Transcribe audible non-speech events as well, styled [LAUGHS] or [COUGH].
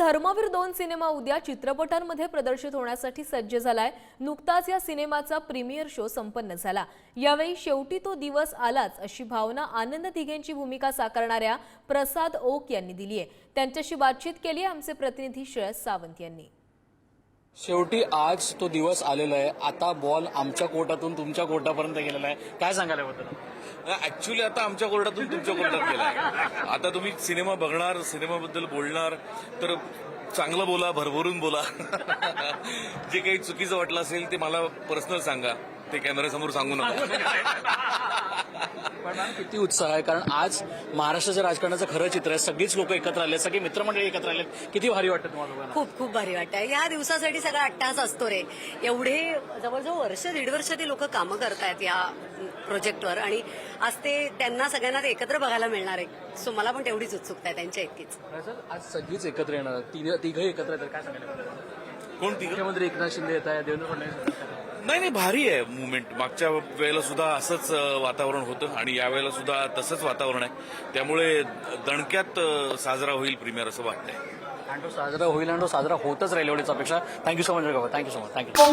धर्मवीर दोन सिनेमा उद्या चित्रपटांमध्ये प्रदर्शित होण्यासाठी सज्ज झालाय. नुकताच या सिनेमाचा प्रीमियर शो संपन्न झाला. यावेळी शेवटी तो दिवस आलाच अशी भावना आनंद दिघेंची भूमिका साकारणाऱ्या प्रसाद ओक यांनी दिली आहे. त्यांच्याशी बातचीत केली आहे आमचे प्रतिनिधी श्रेयस सावंत यांनी. शेवटी आज तो दिवस आलेला आहे. आता बॉल आमच्या कोर्टातून तुमच्या कोर्टापर्यंत गेलेला आहे. काय सांगायला याबद्दल ऍक्च्युली आता आमच्या कोर्टातून तुमच्या कोर्टात गेलाय आता तुम्ही सिनेमा बघणार सिनेमाबद्दल बोलणार तर चांगलं बोला भरभरून बोला. [LAUGHS] जे काही चुकीचं वाटलं असेल ते मला पर्सनल सांगा. ते कॅमेऱ्यासमोर सांगू नका. पण मॅम, किती उत्साह आहे कारण आज महाराष्ट्राच्या राजकारणाचं खरं चित्र आहे. सगळीच लोक एकत्र आले सगळी मित्रमंडळी एकत्र आले किती भारी वाटतं तुम्हाला? खूप खूप भारी वाटतंय या दिवसासाठी सगळा अट्टास असतो रे. एवढे जवळजवळ वर्ष दीड वर्ष ती लोक कामं करतायत या प्रोजेक्टवर. आणि आज ते त्यांना सगळ्यांना एकत्र बघायला मिळणार आहे. सो मला पण तेवढीच उत्सुकता आहे त्यांच्या इतकीच. सर, आज सगळीच एकत्र येणार तिघ तिघही एकत्र येतात. काय सांगाल याबद्दल? कोण ती मुख्यमंत्री एकनाथ शिंदे येत आहे देवेंद्र फडणवीस. नाही नाही भारी आहे मुवमेंट मागच्या वेळेला सुद्धा असंच वातावरण होतं आणि यावेळेला सुद्धा तसंच वातावरण आहे. त्यामुळे दणक्यात साजरा होईल प्रीमियर असं वाटतंय. आणि तो साजरा होईल आणि तो साजरा होतच राहील एवढीच अपेक्षा. Thank you so much thank you so much thank you